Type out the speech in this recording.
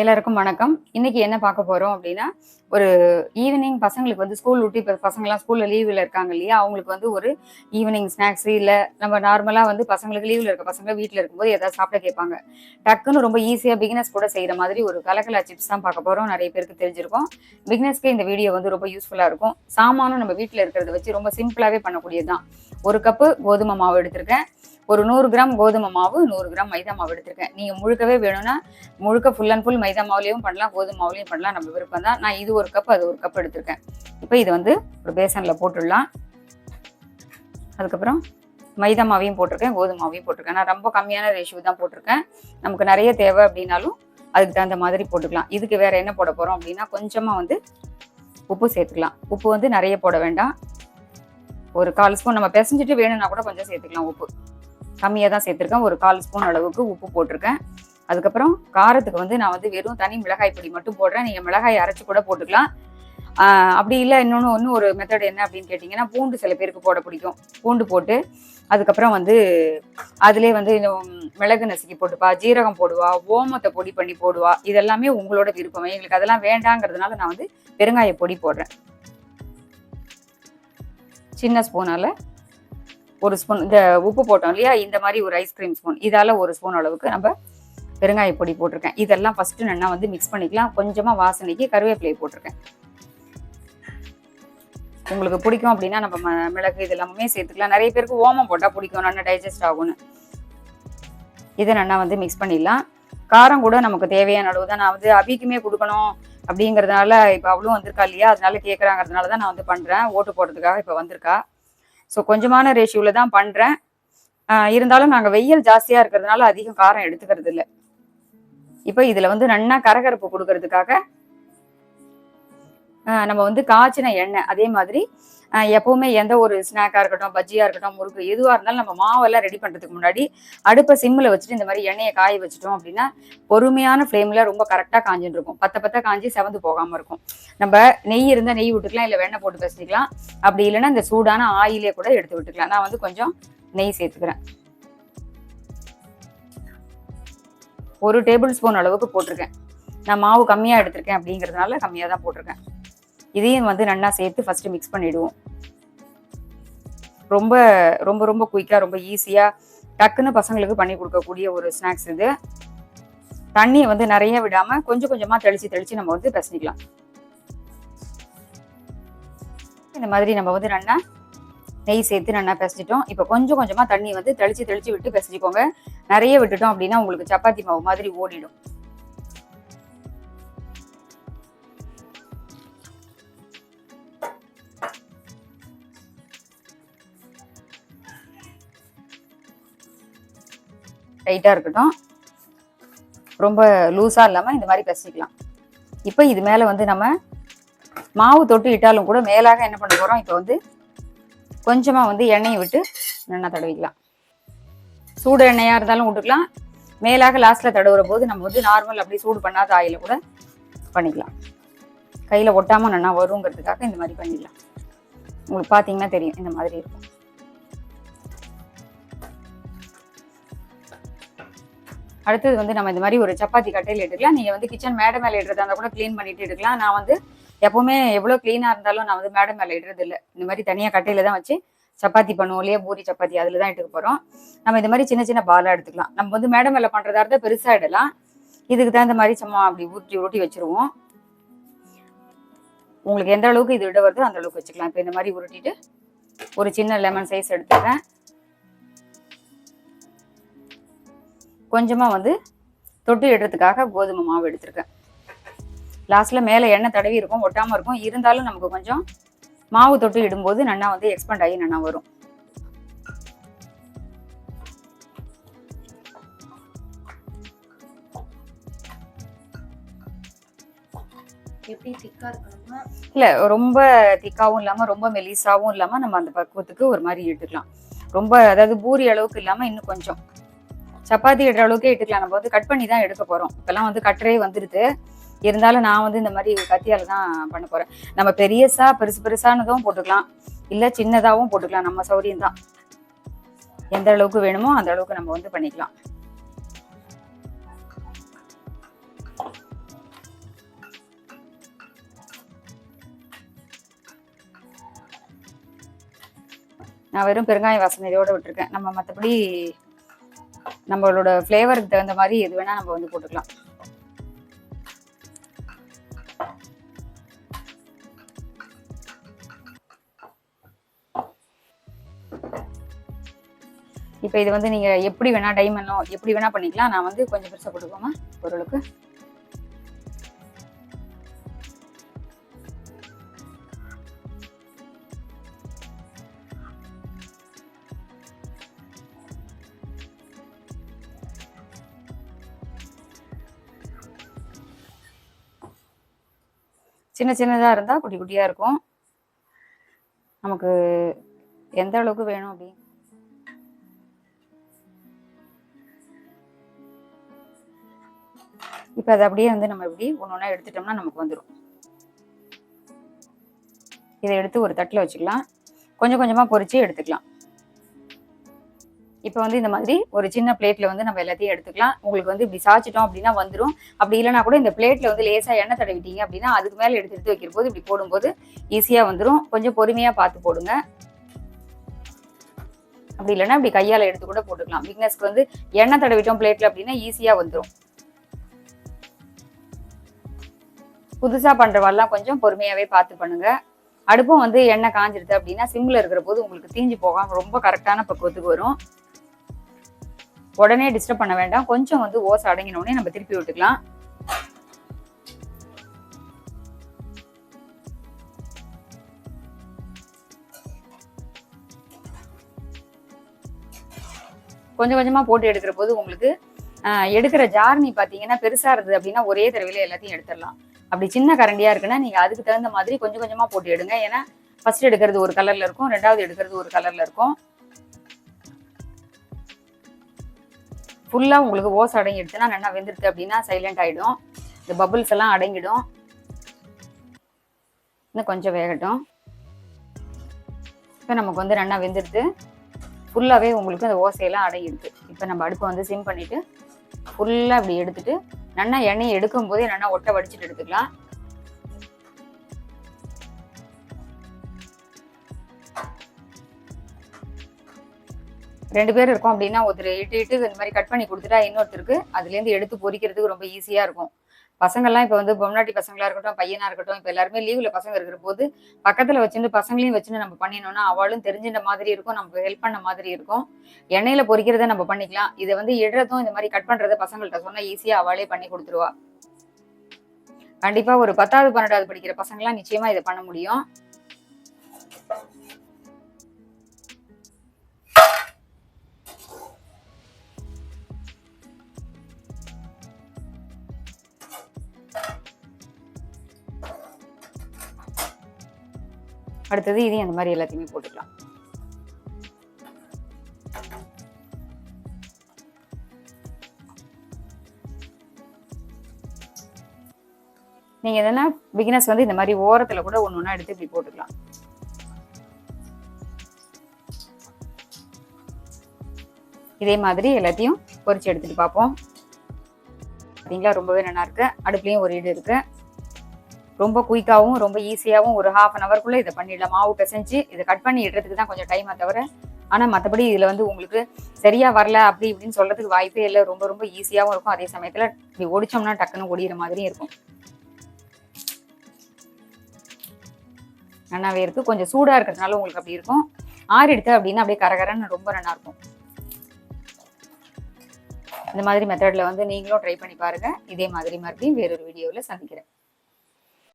எல்லாருக்கும் வணக்கம். இன்னைக்கு என்ன பார்க்க போறோம் அப்படின்னா ஒரு ஈவினிங் பசங்களுக்கு வந்து ஸ்கூல் விட்டு இப்போ பசங்களாம் ஸ்கூல்ல லீவில் இருக்காங்க இல்லையா? அவங்களுக்கு வந்து ஒரு ஈவினிங் ஸ்நாக்ஸ் இல்லை நம்ம நார்மலாக வந்து பசங்களுக்கு லீவில் இருக்க பசங்க வீட்டில் இருக்கும்போது ஏதாவது சாப்பிட கேட்பாங்க. டக்குன்னு ரொம்ப ஈஸியாக பிகினஸ் கூட செய்கிற மாதிரி ஒரு கலக்கலா சிப்ஸ் தான் பார்க்க போகிறோம் நிறைய பேருக்கு தெரிஞ்சிருக்கும். பிகினஸ்க்கு இந்த வீடியோ வந்து ரொம்ப யூஸ்ஃபுல்லாக இருக்கும். சாமானும் நம்ம வீட்டில் இருக்கிறத வச்சு ரொம்ப சிம்பிளாகவே பண்ணக்கூடியது தான். ஒரு கப்பு கோதுமை மாவு எடுத்திருக்கேன். ஒரு நூறு கிராம் கோதுமை மாவு நூறு கிராம் மைதா மாவு எடுத்திருக்கேன். நீங்கள் முழுக்கவே வேணும்னா முழுக்க ஃபுல் அண்ட் ஃபுல் மைதா மாவுலையும் பண்ணலாம் கோதுமை மாவுலையும் பண்ணலாம் நம்ம விருப்பம் தான். நான் இது ஒரு கப் அது ஒரு கப் எடுத்திருக்கேன். இப்போ இது வந்து ஒரு பேசனில் போட்டுடலாம். அதுக்கப்புறம் மைதா மாவையும் போட்டிருக்கேன் கோதுமை மாவையும் போட்டிருக்கேன். நான் ரொம்ப கம்மியான ரேஷியோ தான் போட்டிருக்கேன். நமக்கு நிறைய தேவை அப்படின்னாலும் அதுக்கு தகுந்த மாதிரி போட்டுக்கலாம். இதுக்கு வேற என்ன போட போகிறோம் அப்படின்னா கொஞ்சமாக வந்து உப்பு சேர்த்துக்கலாம். உப்பு வந்து நிறைய போட வேண்டாம். ஒரு கால் ஸ்பூன் நம்ம பிசைஞ்சிட்டு வேணும்னா கூட கொஞ்சம் சேர்த்துக்கலாம் உப்பு. கம்மியாக தான் சேர்த்துருக்கேன். ஒரு கால் ஸ்பூன் அளவுக்கு உப்பு போட்டிருக்கேன். அதுக்கப்புறம் காரத்துக்கு வந்து நான் வந்து வெறும் தனி மிளகாய் பொடி மட்டும் போடுறேன். நீங்கள் மிளகாய் அரைச்சி கூட போட்டுக்கலாம். அப்படி இல்லை இன்னொன்று ஒன்று ஒரு மெத்தட் என்ன அப்படின்னு கேட்டிங்கன்னா பூண்டு சில பேருக்கு போட பிடிக்கும். பூண்டு போட்டு அதுக்கப்புறம் வந்து அதிலே வந்து மிளகு நசுக்கி போட்டுப்பா ஜீரகம் போடுவா ஓமத்தை பொடி பண்ணி போடுவா. இதெல்லாமே உங்களோட விருப்பம். எங்களுக்கு அதெல்லாம் வேண்டாங்கிறதுனால நான் வந்து பெருங்காய பொடி போடுறேன். சின்ன ஸ்பூனால் ஒரு ஸ்பூன் இந்த உப்பு போட்டோம் இல்லையா? இந்த மாதிரி ஒரு ஐஸ்கிரீம் ஸ்பூன் இதால் ஒரு ஸ்பூன் அளவுக்கு நம்ம பெருங்காய பொடி போட்டிருக்கேன். இதெல்லாம் ஃபஸ்ட்டு நல்லா வந்து மிக்ஸ் பண்ணிக்கலாம். கொஞ்சமாக வாசனைக்கு கருவேப்பிலை போட்டிருக்கேன். உங்களுக்கு பிடிக்கும் அப்படின்னா நம்ம ம- மிளகு இது எல்லாமே சேர்த்துக்கலாம். நிறைய பேருக்கு ஓமம் போட்டால் பிடிக்கும். நல்லா டைஜஸ்ட் ஆகும்னு. இதை நல்லா வந்து மிக்ஸ் பண்ணிடலாம். காரம் கூட நமக்கு தேவையான அளவு தான். நான் வந்து அபிக்குமே கொடுக்கணும் அப்படிங்கிறதுனால இப்போ அவளும் வந்திருக்கா இல்லையா? அதனால கேட்குறாங்கிறதுனால தான் நான் வந்து பண்ணுறேன் ஓட்டு போடுறதுக்காக இப்போ வந்திருக்கா. ஸோ கொஞ்சமான ரேஷியோவில் தான் பண்ணுறேன் இருந்தாலும் நாங்கள் வெயில் ஜாஸ்தியாக இருக்கிறதுனால அதிகம் காரம் எடுத்துக்கிறது இல்லை இப்போ இதில் வந்து நன்னா கரகரப்பு கொடுக்கறதுக்காக நம்ம வந்து காய்ச்சின எண்ணெய் அதே மாதிரி எப்பவுமே எந்த ஒரு ஸ்நாக்காக இருக்கட்டும் பஜ்ஜியாக இருக்கட்டும் முறுக்கு எதுவாக இருந்தாலும் நம்ம மாவெல்லாம் ரெடி பண்ணுறதுக்கு முன்னாடி அடுப்பை சிம்மில் வச்சுட்டு இந்த மாதிரி எண்ணெயை காய வச்சுட்டோம் அப்படின்னா பொறுமையான ஃப்ளேமில் ரொம்ப கரெக்டாக காஞ்சிட்டு இருக்கும். பத்த பத்த காஞ்சி செவந்து போகாமல் இருக்கும். நம்ம நெய் இருந்தால் நெய் விட்டுக்கலாம் இல்லை வெண்ணெய் போட்டு பேசிக்கலாம். அப்படி இல்லைன்னா இந்த சூடான ஆயிலே கூட எடுத்து விட்டுக்கலாம். நான் வந்து கொஞ்சம் நெய் சேர்த்துக்கிறேன். ஒரு டேபிள் ஸ்பூன் அளவுக்கு போட்டிருக்கேன். நான் மாவு கம்மியாக எடுத்திருக்கேன் அப்படிங்கிறதுனால கம்மியாக தான் போட்டிருக்கேன். இதையும் வந்து நல்லா சேர்த்து ஃபஸ்ட்டு மிக்ஸ் பண்ணிவிடுவோம் ரொம்ப ரொம்ப ரொம்ப குயிக்காக ரொம்ப ஈஸியாக டக்குன்னு பசங்களுக்கு பண்ணி கொடுக்கக்கூடிய ஒரு ஸ்நாக்ஸ் இது. தண்ணியை வந்து நிறைய விடாமல் கொஞ்சம் கொஞ்சமாக தெளித்து தெளித்து நம்ம வந்து பிசைஞ்சிக்கலாம். இந்த மாதிரி நம்ம வந்து நல்லா நெய் சேர்த்து நல்லா பிசைஞ்சிட்டோம். இப்போ கொஞ்சம் கொஞ்சமாக தண்ணி வந்து தெளித்து தெளித்து விட்டு பிசைஞ்சிக்கோங்க. நிறைய விட்டுட்டோம் அப்படின்னா உங்களுக்கு சப்பாத்தி மாவு மாதிரி ஓடிடும். டைட்டாக இருக்கட்டும். ரொம்ப லூஸாக இல்லாமல் இந்த மாதிரி பிசைக்கலாம் இப்போ இது மேலே வந்து நம்ம மாவு தொட்டு இட்டாலும் கூட மேலாக என்ன பண்ண போகிறோம் இப்போ வந்து கொஞ்சமாக வந்து எண்ணெயை விட்டு நல்லா தடவிக்கலாம். சூடு எண்ணெயாக இருந்தாலும் விட்டுக்கலாம் மேலாக லாஸ்ட்டில் தடவுற போது நம்ம வந்து நார்மல் அப்படி சூடு பண்ணாத ஆயில் கூட பண்ணிக்கலாம். கையில் ஒட்டாமல் நல்லா வருங்கிறதுக்காக இந்த மாதிரி பண்ணிடலாம் உங்களுக்கு பார்த்தீங்கன்னா தெரியும் இந்த மாதிரி இருக்கும். அடுத்தது வந்து நம்ம இந்த மாதிரி ஒரு சப்பாத்தி கட்டையில் எடுக்கலாம். நீங்கள் வந்து கிச்சன் மேடை மேலே இடுறதா இருந்தால் கூட க்ளீன் பண்ணிட்டு எடுக்கலாம். நான் வந்து எப்போவுமே எவ்வளோ க்ளீனாக இருந்தாலும் நான் வந்து மேடை மேலே இடுறது இல்லை. இந்த மாதிரி தனியாக கட்டையில் தான் வச்சு சப்பாத்தி பண்ணுவோம் இல்லையா? பூரி சப்பாத்தி அதில் தான் எடுக்க போகிறோம் நம்ம இந்த மாதிரி சின்ன சின்ன பாலாக எடுத்துக்கலாம். நம்ம வந்து மேடை மேலே பண்ணுறதா இருந்தால் பெருசாக இடலாம். இதுக்கு தகுந்த மாதிரி சும்மா அப்படி உருட்டி உருட்டி வச்சுருவோம். உங்களுக்கு எந்த அளவுக்கு இது விட வருதோ அந்த அளவுக்கு வச்சுக்கலாம். இப்போ இந்த மாதிரி உருட்டிட்டு ஒரு சின்ன லெமன் சைஸ் எடுத்துக்கிறேன். கொஞ்சமாக வந்து தொட்டு இடுறதுக்காக கோதுமை மாவு எடுத்திருக்கேன். லாஸ்ட்டில் மேலே எண்ணெய் தடவி இருக்கும் ஒட்டாமல் இருக்கும். இருந்தாலும் நமக்கு கொஞ்சம் மாவு தொட்டு இடும்போது நல்லா வந்து எக்ஸ்பெண்ட் ஆகி நல்லா வரும். இல்லை ரொம்ப திக்காவும் இல்லாமல் ரொம்ப மெலிசாவும் இல்லாமல் நம்ம அந்த பக்குவத்துக்கு ஒரு மாதிரி இட்டுக்கலாம் ரொம்ப அதாவது பூரி அளவுக்கு இல்லாமல் இன்னும் கொஞ்சம் சப்பாத்தி எடுற அளவுக்கு எடுக்கலாம். நம்ம வந்து கட் பண்ணி தான் எடுக்க போகிறோம் இப்போல்லாம் வந்து கட்டரே வந்துடுது இருந்தாலும் நான் வந்து இந்த மாதிரி கத்தியால தான் பண்ண போகிறேன் நம்ம பெரியசா பெருசு பெருசானதும் போட்டுக்கலாம். இல்லை சின்னதாகவும் போட்டுக்கலாம். நம்ம சௌரியம் தான். எந்த அளவுக்கு வேணுமோ அந்த அளவுக்கு நம்ம வந்து பண்ணிக்கலாம். நான் வெறும் பெருங்காய வாசனையோடு விட்டுருக்கேன். நம்ம மற்றபடி நம்மளோட ஃப்ளேவருக்கு தகுந்த மாதிரி எது வேணால் நம்ம வந்து போட்டுக்கலாம். இப்போ இது வந்து நீங்கள் எப்படி வேணால் டைமண்டோ எப்படி வேணால் பண்ணிக்கலாம். நான் வந்து கொஞ்சம் பெருசாக போட்டுக்கோமா? பொருளுக்கு சின்ன சின்னதாக இருந்தால் குட்டி குட்டியாக இருக்கும். நமக்கு எந்த அளவுக்கு வேணும் அப்படி? இப்போ அதை அப்படியே வந்து நம்ம இப்படி ஒன்று ஒன்றா எடுத்துட்டோம்னா நமக்கு வந்துடும் இதை எடுத்து ஒரு தட்டில் வச்சுக்கலாம். கொஞ்சம் கொஞ்சமாக பொறிச்சு எடுத்துக்கலாம். இப்போ வந்து இந்த மாதிரி ஒரு சின்ன பிளேட்ல வந்து நம்ம எல்லாத்தையும் எடுத்துக்கலாம். உங்களுக்கு வந்து இப்படி சாய்ச்சிட்டோம் அப்படின்னா வந்துடும் அப்படி இல்லைனா கூட இந்த பிளேட்ல வந்து லேசாக எண்ணெய் தடவிட்டீங்க அப்படின்னா அதுக்கு மேலே எடுத்து எடுத்து வைக்கிற போது இப்படி போடும்போது ஈஸியாக வந்துடும் கொஞ்சம் பொறுமையாக பார்த்து போடுங்க. அப்படி இல்லைன்னா இப்படி கையால் எடுத்து கூட போட்டுக்கலாம். பிக்னஸ்க்கு வந்து எண்ணெய் தடவிட்டோம் பிளேட்ல அப்படின்னா ஈஸியாக வந்துடும் புதுசாக பண்ணுறவாள்லாம் கொஞ்சம் பொறுமையாகவே பார்த்து பண்ணுங்க. அடுப்பும் வந்து எண்ணெய் காஞ்சிருது அப்படின்னா சிம்மில் இருக்கிற போது உங்களுக்கு தீஞ்சு போகாமல் ரொம்ப கரெக்டான பக்குவத்துக்கு வரும். உடனே டிஸ்டர்ப் பண்ண வேண்டாம். கொஞ்சம் வந்து ஓஸ் அடங்கின உடனே நம்ம திருப்பி விட்டுக்கலாம். கொஞ்சம் கொஞ்சமா போட்டு எடுக்கிற போது உங்களுக்கு ஆஹ், எடுக்கிற ஜார்னி பாத்தீங்கன்னா பெருசா இருந்தது அப்படின்னா ஒரே தடவையில எல்லாத்தையும் எடுத்துடலாம். அப்படி சின்ன கரண்டியா இருக்குன்னா நீங்க அதுக்கு தகுந்த மாதிரி கொஞ்சம் கொஞ்சமா போட்டு எடுங்க. ஏன்னா ஃபர்ஸ்ட் எடுக்கிறது ஒரு கலர்ல இருக்கும் ரெண்டாவது எடுக்கிறது ஒரு கலர்ல இருக்கும். ஃபுல்லாக உங்களுக்கு ஓஸ் அடங்கிடுச்சுன்னா நல்லா வெந்துடுது அப்படின்னா சைலண்ட் ஆகிடும் இந்த பபுள்ஸ் எல்லாம் அடங்கிடும். இன்னும் கொஞ்சம் வேகட்டும். இப்போ நமக்கு வந்து நல்லா வெந்துடுது ஃபுல்லாகவே உங்களுக்கு அந்த ஓசையெல்லாம் அடங்கிடுது இப்போ நம்ம அடுப்பை வந்து சிம் பண்ணிவிட்டு ஃபுல்லாக இப்படி எடுத்துட்டு நல்லா எண்ணெயை எடுக்கும் போதே நல்லா ஒட்டை வடிச்சிட்டு எடுத்துக்கலாம். ரெண்டு பேர் இருக்கோம் அப்படின்னா ஒருத்தர் இட்டு இட்டு இந்த மாதிரி கட் பண்ணி கொடுத்துட்டா இன்னொருத்தருக்கு அதுலேருந்து எடுத்து பொறிக்கிறதுக்கு ரொம்ப ஈஸியாக இருக்கும். பசங்கள்லாம் இப்போ வந்து பொம்நாட்டி பசங்களாக இருக்கட்டும் பையனாக இருக்கட்டும் இப்போ எல்லாருமே லீவில் பசங்க இருக்கிற போது பக்கத்துல வச்சுட்டு பசங்களையும் வச்சுட்டு நம்ம பண்ணினோம்னா அவளும் தெரிஞ்சின்ற மாதிரி இருக்கும் நமக்கு ஹெல்ப் பண்ண மாதிரி இருக்கும். எண்ணெயில பொறிக்கிறத நம்ம பண்ணிக்கலாம். இதை வந்து இடுறதும் இந்த மாதிரி கட் பண்றத பசங்கள்ட்ட சொன்னால் ஈஸியாக அவளே பண்ணி கொடுத்துருவா. கண்டிப்பாக ஒரு பத்தாவது பன்னெண்டாவது படிக்கிற பசங்களாம் நிச்சயமா இதை பண்ண முடியும். அடுத்தது இதையும் அந்த மாதிரி எல்லாத்தையுமே போட்டுக்கலாம். நீங்க எதனா பிகினஸ் வந்து இந்த மாதிரி ஓரத்துல கூட ஒன்று ஒன்றா எடுத்து இப்படி போட்டுக்கலாம். இதே மாதிரி எல்லாத்தையும் பொரிச்சு எடுத்துட்டு பார்ப்போம். பார்த்தீங்களா ரொம்பவே நல்லா இருக்கு. அடுப்புலையும் ஒரு இது இருக்கு. ரொம்ப குயிக்காகவும் ரொம்ப ஈஸியாகவும் ஒரு ஹாஃப் அன் ஹவர்க்குள்ள இதை பண்ணிடலாம். மாவு பிசைஞ்சு இதை கட் பண்ணி இடுறதுக்கு தான் கொஞ்சம் டைமை தவிர ஆனால் மற்றபடி இதில் வந்து உங்களுக்கு சரியாக வரல அப்படி இப்படின்னு சொல்கிறதுக்கு வாய்ப்பே இல்லை. ரொம்ப ரொம்ப ஈஸியாகவும் இருக்கும். அதே சமயத்தில் இப்படி ஒடிச்சோம்னா டக்குன்னு ஒடிகிற மாதிரியும் இருக்கும். நல்லாவே இருக்கு. கொஞ்சம் சூடாக இருக்கிறதுனால உங்களுக்கு அப்படி இருக்கும். ஆறு எடுத்து அப்படின்னா அப்படியே கரகரன்னு ரொம்ப நல்லா இருக்கும். இந்த மாதிரி மெத்தடில் வந்து நீங்களும் ட்ரை பண்ணி பாருங்க. இதே மாதிரி மறுபடியும் வேறொரு வீடியோவில் சந்திக்கிறேன்.